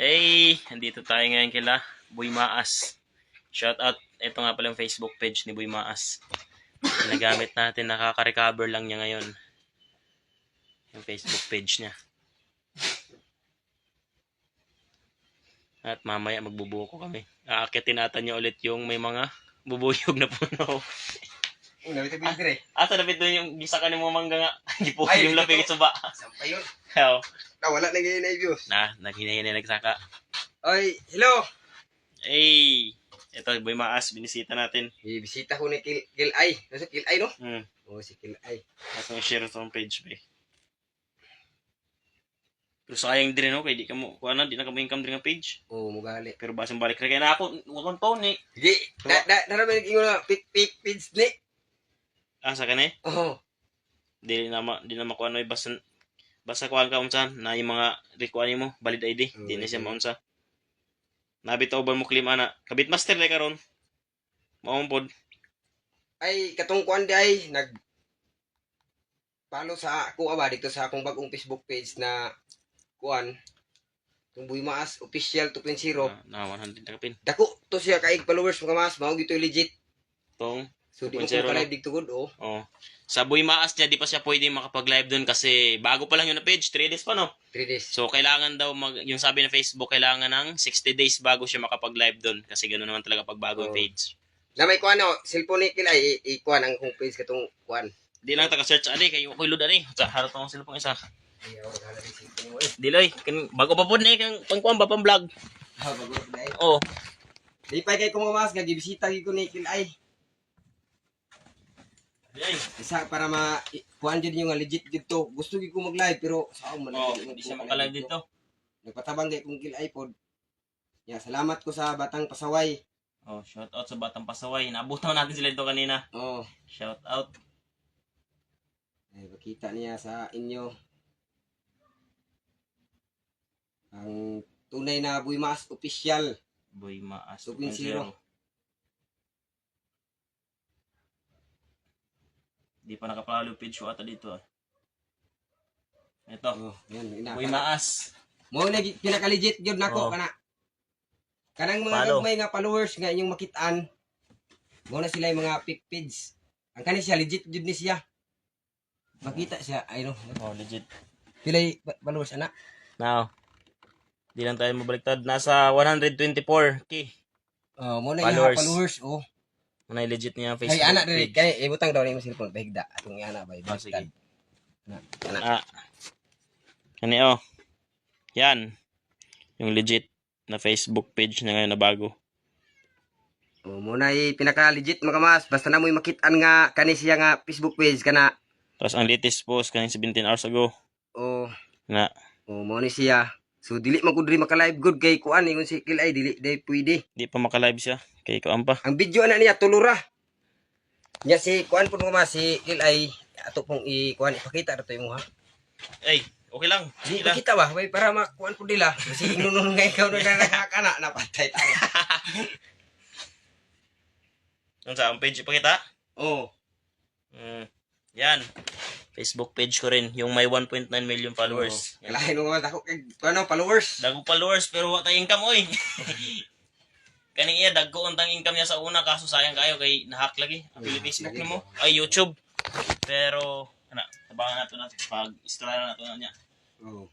Hey, andito tayo ngayon kila Boy Maas. Shout out. Ito nga pala yung Facebook page ni Boy Maas. Ginagamit natin, nakaka-recover lang niya ngayon. Yung Facebook page niya. At mamaya magbubuko kami. Aakitin natin niya ulit yung may mga bubuyog na puno. Ang lamit ang pinagre. Asa lapit doon yung gisa ka ni mo mangga nga. Gipo yung lapit sa ba. Sampay yun. Hello. Nawala na ngayon na views. Na, naghinay-hinay nagsaka. Ay, hello. Hey, ito Boy Maas, binisita natin. Ibisita ko ni Kil, Kil Ay. Nasa Kil Ay, no? Hmm. Oo, si Kil Ay. At share sa page ba. Pero sayang din no, kay di ka mo, kuha na, di na ka mo income din nga page. Oo, mugali. Pero basang balik rin kaya na ako, wakang taon ni. Sige, da, da, naramay ko na, pik, pik, pits ni. Asa ka ni? Oo. Di na ma, di na makuha no, basta, basta kuha ka unsan, na yung mga require mo, valid ID, di na siya maunsa. Nabitaw ba mo claim ana? Kabit master na karon. Maumpod. Ay, katong kuan di ay, nag, follow sa ako aba dito sa akong bagong Facebook page na kuan Tumboy Maas Official 2.0. Na, na 100 na kapin. Dako to siya kaig followers mga mas mao gito legit. Tong, So di mo 2.0 ko no? live dito good oh. oh. Sa Boy Maas niya, di pa siya pwede makapag-live doon kasi bago pa lang yun na page, 3 days pa no? 3 days. So, kailangan daw, mag, yung sabi ng Facebook, kailangan ng 60 days bago siya makapag-live doon. Kasi gano'n naman talaga pag bago yung Oo. page. Na may kuan no, cellphone ni Kil Ay i- ikuan ang homepage katong kuan. Di lang taga-search, ali, kayo ko load ali. Sa harap ng cellphone isa. Eh. Diloy, kan, bago pa po na eh, kang pangkuhan ba pang vlog. Ah, bago na dahil. Oo. Di pa kay kumamas nga gibisita gyud ko ni Kilay. Diloy. Isa para ma kuan jud yung nga legit gyud to. Gusto gyud ko mag-live pero sa man Oo, hindi siya makalive dito. Nagpatabang kay kong Kilay pod. Ya, salamat ko sa Batang Pasaway. Oh, shout out sa Batang Pasaway. Naabutan natin sila dito kanina. Oh, Shout out. ay makita niya sa inyo ang tunay na Buy Mas official. Boy Maas. 2.0. Di pa nakapalo page ko ata dito ah. Ito. Oh, yan ina. Maas. Mo na gi- pinaka-legit gyud nako Oo. kana. Kanang mga Follow. gagmay nga followers nga inyong makitaan. Mo na sila yung mga pick feeds. Ang kani siya legit jud ni siya. Makita siya ay no. Oh, legit. Pilay followers ana. Now, di lang tayo mabaliktad. Nasa 124k. Oh, mo na Followers. yung followers. Oh. Muna legit niya Facebook Kay ana diri kay ibutang daw ni mo cellphone bahigda atong ana bay. Ah, sige. Ana. Ana. Ah. Ano oh. Yan. Yung legit na Facebook page na ngayon na bago. Oh, mo na pinaka legit mga mas basta na mo makitaan nga kani siya nga Facebook page kana. Tapos ang latest post kaning 17 hours ago. Oh, Na, oh mo ni siya. So dili man gud diri maka-live good kay kuan ingon si Kilay dili day pwede. di pa makalive siya. Kay ko pa. Ang video na niya tulura. Nya si kuan pun ko si Kilay ato pong i kuan ipakita ato imo ha. Ay, okay lang. Di lang. pakita ba way para makuan pud nila. Kasi inunun nga ikaw na nakakana napatay tayo. Ano sa ang page ipakita? Oh. Mm. Yan. Facebook page ko rin. Yung may 1.9 million followers. Yan. Kalahin mo nga ako kay ano followers. Dago followers pero wala tayong income oy. Kaning iya dagko untang income niya sa una kaso sayang kayo kay nahack lagi ang Mm, Facebook nimo ay YouTube. Pero ana tabangan nato na pag istorya na nato na niya. Oh.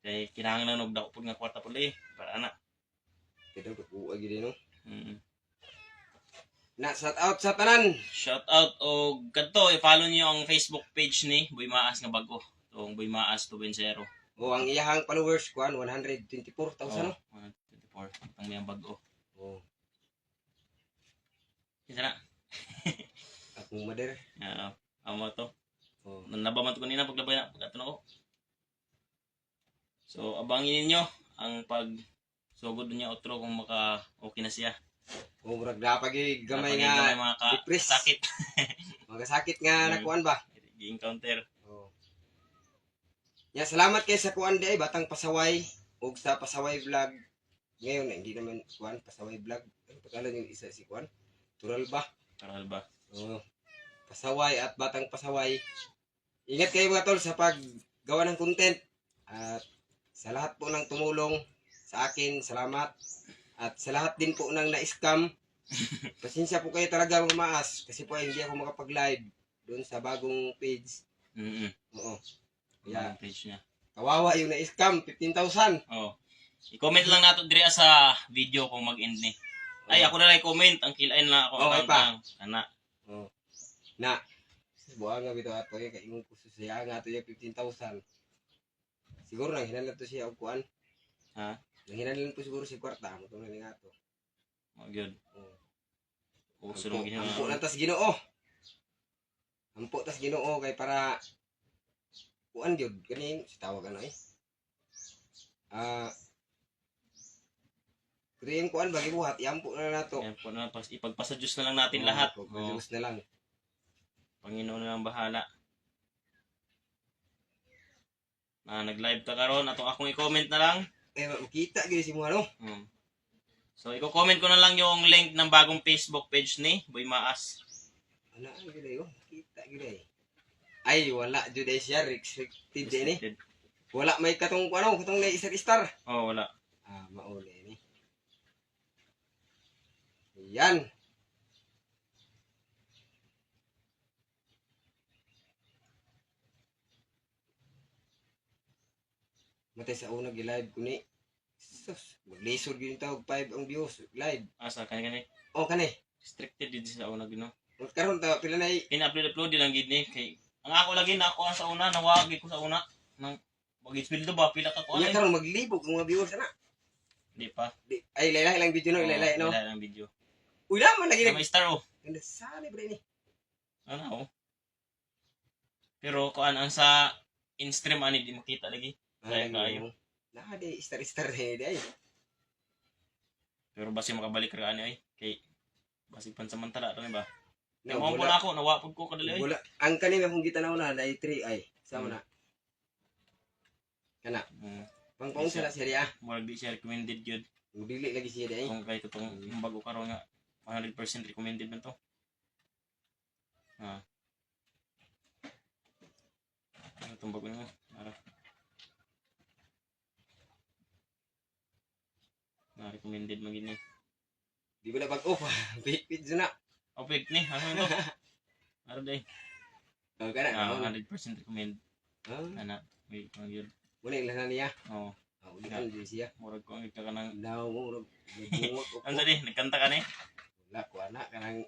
Kay kinahanglan og dako pud nga kwarta pud eh para ana. Kaya ko agi din no. Mm. Na shout out sa tanan. Shout out og kadto i-follow niyo ang Facebook page ni Boy Maas nga bago. Tong Boy Maas 2.0. Oh, ang iyahang followers kuan 124,000 no. Oh, 124. Ang may bago. Oh. Kinsa na? Akong mother. Ah, amo to. Oh. Nanaba man to kanina paglabay na pagkatun ako. So abangin ninyo ang pag sugod niya outro kung maka okay na siya. Oh, murag napag gamay Napagay nga gamay mga ka sakit mga sakit nga nakuan ba. gi-encounter. Oh. Ya, salamat kay sa kuan day batang pasaway ug sa pasaway vlog. Ngayon na hindi naman kuan pasaway vlog. Ano pangalan yung isa si kuan? Tural ba? Para ba? Oh. Pasaway at batang pasaway. Ingat kayo mga tol sa paggawa ng content. At Sa lahat po ng tumulong sa akin, salamat. At sa lahat din po ng na-scam, pasensya po kayo talaga mga maas. Kasi po ay hindi ako makapag-live doon sa bagong page. Mm-mm. Oo. Yan Kaya, ang page niya. kawawa yung na-scam, 15,000. Oh. I-comment lang nato dire sa video kung mag-end ni. Ay, ako na lang i-comment. Ang kilain na ako. Okay pa. ang- Ana. Na, buha nga bito ato yung kaingon ko siya nga to yung 15,000. Siguro nang hinalan to siya og kuan. Ha? Nang hinalan po siguro si kwarta mo to na nga to. Oh, good. Oh. Uso Ampo, lang ampo lang tas Ginoo. Ampo tas Ginoo kay para kuan gyud kani si tawag ano eh. Ah Kriyan kuan bagi buhat, iampo na nato. Yan po na, pas- ipagpasa Diyos na lang natin lahat. Oh, Oh, na lang. Panginoon na lang bahala. Na nag-live ka karon ato akong i-comment na lang. Eh makita gyud si mo ano. Hmm. So, i-comment ko na lang yung link ng bagong Facebook page ni Boy Maas. Ana gyud ayo, kita gyud ay. Ay wala jud ay siya restricted. Restricted. Wala may katong ano, katong na star star. Oh, wala. Ah, mauli ni. Yan. Matay sa una gi-live ko ni. Sus, maglisod yung tawag 5 ang views live. Asa kani kani. O kani. Restricted din sa una gino. Karon ta pila na Pina-upload upload lang gid ni kay ang ako lagi na ako sa una nawagi ko sa una nang wagi spildo ba pila ka ko Unya ano. karon maglibog ang mga viewers ana. Di pa. Di, ay laylay lang video no, laylay no. Wala lang video. Uy naman lagi Na may star oh. Ganda sali bre ni. Ano oh. Pero kuan ang sa in-stream ani di makita lagi. Kaya kayo. Na di star star ni di ay. Pero basi makabalik ra ani ay kay basi pansamantala to ba. Na, Nawa po wala- na ako, nawapod ko kadali ay. Wala. Ang kanina kung gitanaw na dai 3 ay Hmm. sama na. Kana Mm. sila siya. Murag di siya recommended yun. Dili lagi siya dai. Kung kay itong yung bago karon nga 100% recommended man to. Ah. Ano itong bago mo? Na recommended man gini. Di ba na bag off. Big video na. Oh, fake ni. Ano ito? Ara day. Oh, kana. Ah, Ah, 100% recommend. Ana. Wait, kung yun. Muna lang na niya. Oh, Ah, uli kan di siya. murag ko ang ika ka ng... Daw mo murag bungot ko. Ano di? Nagkanta ka ni? Wala ko anak kanang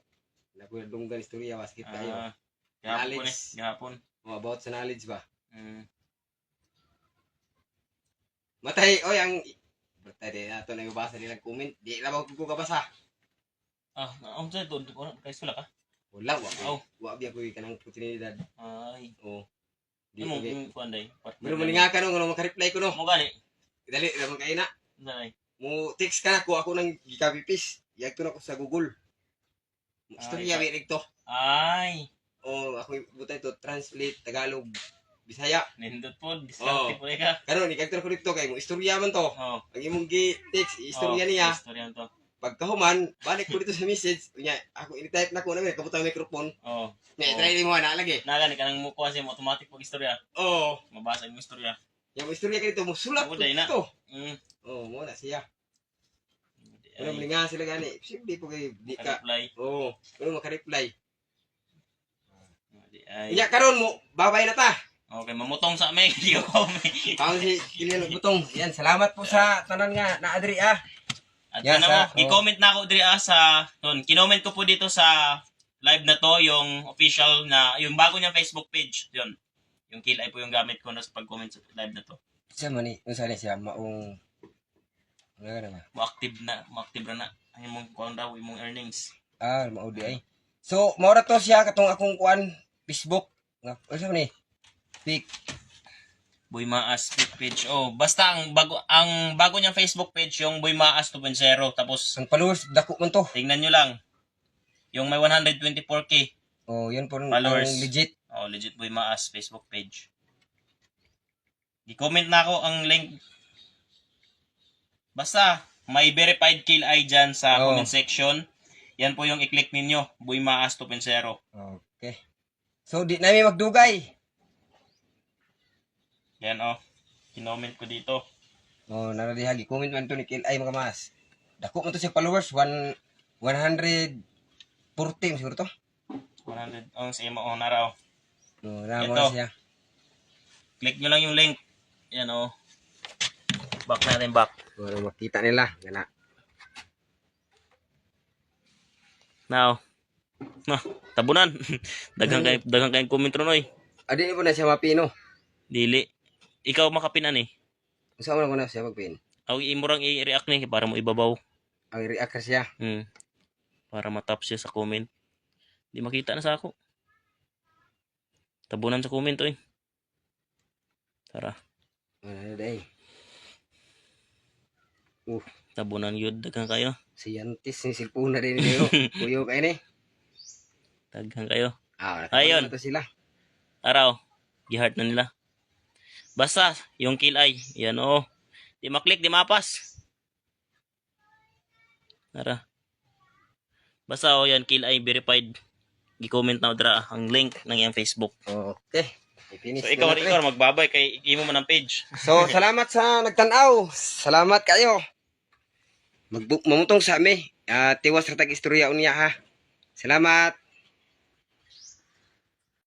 nakuya dunggan istorya basket tayo. Ah, gahapon. Knowledge. Gahapon. Oh, about sa knowledge ba? Mm. Matay oy ang Basta di na ibasa nila comment. Di na ba ko kabasa. Ah, ang sa ito, kay sula ka? Wala wa. Oh. Wa biya ko kanang oportunidad. Ay, Oh. Di ko. mo yung kuan day? Pero mo nga ka no, nga maka-reply ko no. Mo gani? Dali, naman kayo na. Day. Mo text ka na ko ako nang gikapipis. Iyag to na ko sa Google. Istorya Ay, mi to. Ay, O ako butay to translate Tagalog Bisaya. nindot po, diskarte po ka. Karon ikagtro ko dito kay mo istorya man to. Oh. Ang imong gi text istorya oh, niya. Istorya to. Pagkahuman, balik ko dito sa message. Unya, ako ini-type na ko na may kabutang microphone. Oh. Nya Oo. try mo na lagi. Nagani ka nang mukuha siya mo automatic pag istorya. Oh, Mabasa yung istorya. yung istorya kay dito mo sulat Oo, ko day na. to. Mm. Oh, mo na siya. Pero mlinga sila gani. Simple po kay di ka. reply. Oh, pero maka-reply. Ay. Unya karon mo, babay na ta. Okay, mamutong sa amin. Hindi ko kami. Ang si Kilian Butong. Yan, salamat po sa tanan nga na adri ah. At Yan, ano mo, oh. i-comment na ako diri ah, sa ton. Kinoment ko po dito sa live na to yung official na yung bago niyang Facebook page. Yun. Yung kilay po yung gamit ko na sa pag-comment sa live na to. Siya man ni, unsa ni siya maong ano ka na ba? Mo-active na, mo-active na na. Ang imong kuan daw, imong earnings. Ah, maudi ay. So, mao ra to siya katong akong kuan Facebook. Nga, unsa man ni? Pic. Boy Maas Facebook page. Oh, basta ang bago ang bago niyang Facebook page yung Boy Maas 2.0 tapos Ang followers dako man to. tingnan niyo lang. Yung may 124k. Oh, yun po ang Followers. legit. Oh, legit Boy Maas Facebook page. I-comment na ako ang link. Basta, may verified kill eye dyan sa Oh. comment section. Yan po yung i-click ninyo. Boy Maas 2.0. Okay. So, di na may magdugay. Yan oh. Kinoment ko dito. Oh, naradiha gi-comment man to ni Kilay mga mas. Dako man to siya followers 1 140 siguro to. 100 ang sa imo oh, nara oh. No, na mo Ito. na siya. Click nyo lang yung link. Yan oh. Back natin back. Para makita nila gana. Now. No, tabunan. daghang kay daghang kay comment ron oy. Adi ni po na siya mapino. Dili. Ikaw makapinan eh. Usa mo na ko na siya magpin. Aw imo rang i-react ni para mo ibabaw. Ang react siya. Hmm. Para matap siya sa comment. Di makita na sa ako. Tabunan sa comment oy. Tara, Ano day? Tabunan yun. Daghang kayo. Si Yantis ni silpuna din niyo. Kuyo kay ni. Daghang kayo. Ah, Ayun. to sila. Araw. Gi-heart na nila. Basta, yung kill ay. Yan oo. Di maklik, di mapas. Tara. Basta o yan, kill ay verified. Gi-comment na dra ang link ng iyang Facebook. Okay. I-finish So ikaw, na ikaw magbabay kay imo man ang page. So, salamat sa nagtanaw. Salamat kayo. Mamutong sa amin. Ah, tiwas ratag istorya unya ha. Salamat.